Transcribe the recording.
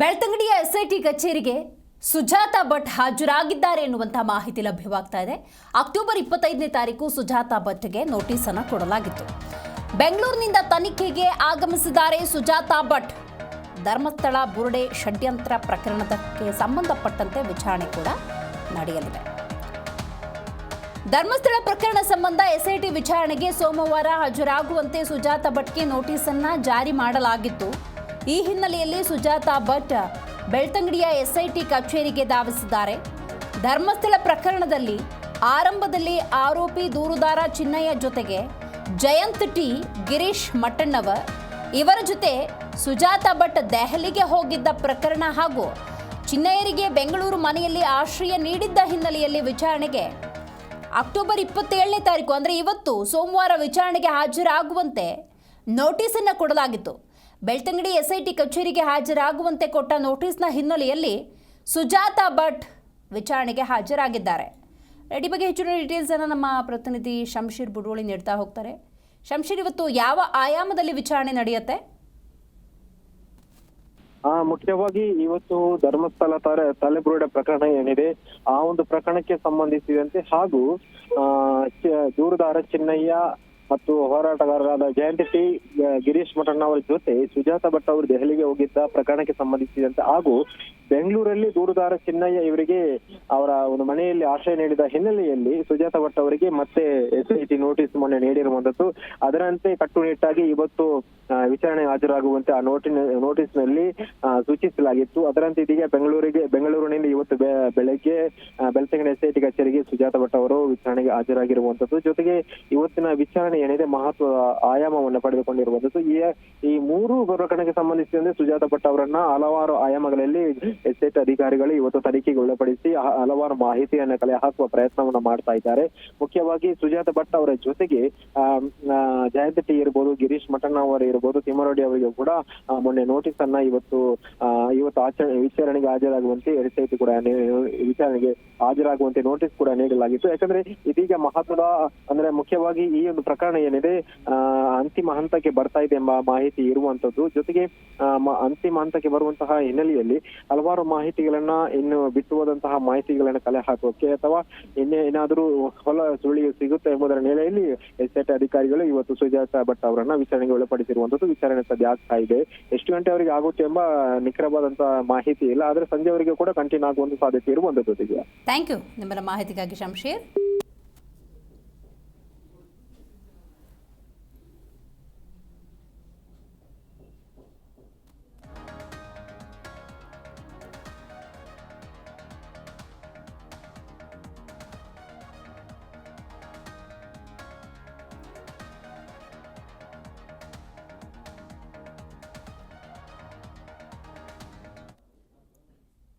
ಬೆಳ್ತಂಗಡಿಯ SIT ಕಚೇರಿಗೆ ಸುಜಾತ ಭಟ್ ಹಾಜರಾಗಿದ್ದಾರೆ ಎನ್ನುವಂತಹ ಮಾಹಿತಿ ಲಭ್ಯವಾಗ್ತಾ ಇದೆ. ಅಕ್ಟೋಬರ್ ಇಪ್ಪತ್ತೈದನೇ ತಾರೀಕು ಸುಜಾತ ಭಟ್ಗೆ ನೋಟಿಸ್ ಅನ್ನು ಕೊಡಲಾಗಿತ್ತು. ಬೆಂಗಳೂರಿನಿಂದ ತನಿಖೆಗೆ ಆಗಮಿಸಿದ್ದಾರೆ ಸುಜಾತ ಭಟ್. ಧರ್ಮಸ್ಥಳ, ಬುರುಡೆ, ಷಡ್ಯಂತ್ರ ಪ್ರಕರಣಕ್ಕೆ ಸಂಬಂಧಪಟ್ಟಂತೆ ವಿಚಾರಣೆ ಕೂಡ ನಡೆಯಲಿದೆ. ಧರ್ಮಸ್ಥಳ ಪ್ರಕರಣ ಸಂಬಂಧ ಎಸ್ಐಟಿ ವಿಚಾರಣೆಗೆ ಸೋಮವಾರ ಹಾಜರಾಗುವಂತೆ ಸುಜಾತ ಭಟ್ಗೆ ನೋಟಿಸ್ ಅನ್ನ ಜಾರಿ ಮಾಡಲಾಗಿತ್ತು. ಈ ಹಿನ್ನೆಲೆಯಲ್ಲಿ ಸುಜಾತಾ ಭಟ್ ಬೆಳ್ತಂಗಡಿಯ ಎಸ್ಐಟಿ ಕಚೇರಿಗೆ ಧಾವಿಸಿದ್ದಾರೆ. ಧರ್ಮಸ್ಥಳ ಪ್ರಕರಣದಲ್ಲಿ ಆರಂಭದಲ್ಲಿ ಆರೋಪಿ ದೂರುದಾರ ಚಿನ್ನಯ್ಯ ಜೊತೆಗೆ ಜಯಂತ್ ಟಿ ಗಿರೀಶ್ ಮಟ್ಟಣ್ಣವ. ಇವರ ಜೊತೆ ಸುಜಾತಾ ಭಟ್ ದೆಹಲಿಗೆ ಹೋಗಿದ್ದ ಪ್ರಕರಣ ಹಾಗೂ ಚಿನ್ನಯ್ಯರಿಗೆ ಬೆಂಗಳೂರು ಮನೆಯಲ್ಲಿ ಆಶ್ರಯ ನೀಡಿದ್ದ ಹಿನ್ನೆಲೆಯಲ್ಲಿ ವಿಚಾರಣೆಗೆ ಅಕ್ಟೋಬರ್ ಇಪ್ಪತ್ತೇಳನೇ ತಾರೀಕು, ಅಂದರೆ ಇವತ್ತು ಸೋಮವಾರ ವಿಚಾರಣೆಗೆ ಹಾಜರಾಗುವಂತೆ ನೋಟಿಸನ್ನು ಕೊಡಲಾಗಿತ್ತು. ಬೆಳ್ತಂಗಡಿ ಎಸ್ಐಟಿ ಕಚೇರಿಗೆ ಹಾಜರಾಗುವಂತೆ ಕೊಟ್ಟ ನೋಟಿಸ್ನ ಹಿನ್ನೆಲೆಯಲ್ಲಿ ಸುಜಾತಾ ಭಟ್ ವಿಚಾರಣೆಗೆ ಹಾಜರಾಗಿದ್ದಾರೆ. ರೆಡಿ ಬಗ್ಗೆ ಹೆಚ್ಚಿನ ಡೀಟೇಲ್ಸ್ ಅನ್ನು ನಮ್ಮ ಪ್ರತಿನಿಧಿ ಶಂಶೀರ್ ಬುಡೋಳಿ ನೀಡ್ತಾ ಹೋಗ್ತಾರೆ. ಶಂಶೀರ್, ಇವತ್ತು ಯಾವ ಆಯಾಮದಲ್ಲಿ ವಿಚಾರಣೆ ನಡೆಯುತ್ತೆ? ಆ, ಮುಖ್ಯವಾಗಿ ಇವತ್ತು ಧರ್ಮಸ್ಥಳ ತರ, ತಲೆಬುರುಡೆ ಪ್ರಕರಣ ಏನಿದೆ, ಆ ಒಂದು ಪ್ರಕರಣಕ್ಕೆ ಸಂಬಂಧಿಸಿದಂತೆ ಹಾಗೂ, ಆ ದೂರುದಾರ ಚಿನ್ನಯ್ಯ ಮತ್ತು ಹೋರಾಟಗಾರರಾದ ಜಯಂತಿ ಟಿ ಗಿರೀಶ್ ಮಠಣ್ಣ ಅವರ ಜೊತೆ ಸುಜಾತ ಭಟ್ ಅವರು ದೆಹಲಿಗೆ ಹೋಗಿದ್ದ ಪ್ರಕರಣಕ್ಕೆ ಸಂಬಂಧಿಸಿದಂತೆ ಹಾಗೂ ಬೆಂಗಳೂರಲ್ಲಿ ದೂರುದಾರ ಚಿನ್ನಯ್ಯ ಇವರಿಗೆ ಅವರ ಒಂದು ಮನೆಯಲ್ಲಿ ಆಶ್ರಯ ನೀಡಿದ ಹಿನ್ನೆಲೆಯಲ್ಲಿ ಸುಜಾತ ಭಟ್ ಅವರಿಗೆ ಮತ್ತೆ ಎಸ್ಐಟಿ ನೋಟಿಸ್ ಮೊನ್ನೆ ನೀಡಿರುವಂತದ್ದು. ಅದರಂತೆ ಕಟ್ಟುನಿಟ್ಟಾಗಿ ಇವತ್ತು ವಿಚಾರಣೆ ಹಾಜರಾಗುವಂತೆ ಆ ನೋಟಿನ ನೋಟಿಸ್ನಲ್ಲಿ ಆ, ಸೂಚಿಸಲಾಗಿತ್ತು. ಅದರಂತೆ ಇದೀಗ ಬೆಂಗಳೂರಿಗೆ ಬೆಂಗಳೂರಿನಿಂದ ಇವತ್ತು ಬೆಳಗ್ಗೆ ಎಸ್ ಬೆಳ್ತಂಗಡಿ ಎಸ್ಐಟಿ ಕಚೇರಿಗೆ ಸುಜಾತ ಭಟ್ ಅವರು ವಿಚಾರಣೆಗೆ ಹಾಜರಾಗಿರುವಂತದ್ದು. ಜೊತೆಗೆ ಇವತ್ತಿನ ವಿಚಾರಣೆ ಏನಿದೆ ಮಹತ್ವ ಆಯಾಮವನ್ನು ಪಡೆದುಕೊಂಡಿರುವಂತದ್ದು. ಈ ಈ ಮೂರು ಪ್ರಕರಣಕ್ಕೆ ಸಂಬಂಧಿಸಿದಂತೆ ಸುಜಾತ ಭಟ್ ಅವರನ್ನ ಹಲವಾರು ಆಯಾಮಗಳಲ್ಲಿ ಎಸ್ಟೇಟ್ ಅಧಿಕಾರಿಗಳು ಇವತ್ತು ತನಿಖೆಗೆ ಒಳಪಡಿಸಿ ಹಲವಾರು ಮಾಹಿತಿಯನ್ನು ಕಲೆ ಹಾಕುವ ಪ್ರಯತ್ನವನ್ನ ಮಾಡ್ತಾ ಇದ್ದಾರೆ. ಮುಖ್ಯವಾಗಿ ಸುಜಾತ ಭಟ್ ಅವರ ಜೊತೆಗೆ ಆ, ಟಿ ಇರ್ಬೋದು ಗಿರೀಶ್ ಮಠಣ್ಣ ಅವರು ಇರ್ಬೋದು ತಿಮ್ಮರೊಡ್ಡಿ ಅವರಿಗೂ ಕೂಡ ಮೊನ್ನೆ ನೋಟಿಸ್ ಅನ್ನ ಇವತ್ತು ಇವತ್ತು ಆಚರಣೆ ವಿಚಾರಣೆಗೆ ಹಾಜರಾಗುವಂತೆ ಎಸ್ಐಟಿ ಕೂಡ ವಿಚಾರಣೆಗೆ ಹಾಜರಾಗುವಂತೆ ನೋಟಿಸ್ ಕೂಡ ನೀಡಲಾಗಿತ್ತು. ಯಾಕಂದ್ರೆ ಇದೀಗ ಮಹತ್ವದ ಅಂದ್ರೆ ಮುಖ್ಯವಾಗಿ ಈ ಒಂದು ಪ್ರಕರಣ ಏನಿದೆ ಆ, ಅಂತಿಮ ಹಂತಕ್ಕೆ ಬರ್ತಾ ಇದೆ ಎಂಬ ಮಾಹಿತಿ ಇರುವಂತದ್ದು. ಜೊತೆಗೆ ಅಂತಿಮ ಹಂತಕ್ಕೆ ಬರುವಂತಹ ಹಿನ್ನೆಲೆಯಲ್ಲಿ ಹಲವಾರು ಮಾಹಿತಿಗಳನ್ನ ಇನ್ನು ಬಿಟ್ಟು ಹೋದಂತಹ ಮಾಹಿತಿಗಳನ್ನ ಕಲೆ ಹಾಕೋಕೆ ಅಥವಾ ಇನ್ನೇ ಏನಾದರೂ ಹೊಲ ಸುಳಿಯು ಸಿಗುತ್ತೆ ಎಂಬುದರ ನೆಲೆಯಲ್ಲಿ ಎಸ್ಐಟಿ ಅಧಿಕಾರಿಗಳು ಇವತ್ತು ಸುಜಾತಾ ಭಟ್ ಅವರನ್ನ ವಿಚಾರಣೆಗೆ ಒಳಪಡಿಸಿರುವಂತದ್ದು ವಿಚಾರಣೆ ಸದ್ಯ ಆಗ್ತಾ ಇದೆ. ಎಷ್ಟು ಗಂಟೆ ಅವರಿಗೆ ಆಗುತ್ತೆ ಎಂಬ ನಿಖರವಾದಂತಹ ಮಾಹಿತಿ ಇಲ್ಲ. ಆದ್ರೆ ಸಂಜೆವರೆಗೆ ಕೂಡ ಕಂಟಿನ್ಯೂ ಆಗುವಂತ ಸಾಧ್ಯತೆ ಇರುವಂತದ್ದು ಥ್ಯಾಂಕ್ ಯು ನಿಮ್ಮರ ಮಾಹಿತಿಗಾಗಿ ಶಂಶೀರ್.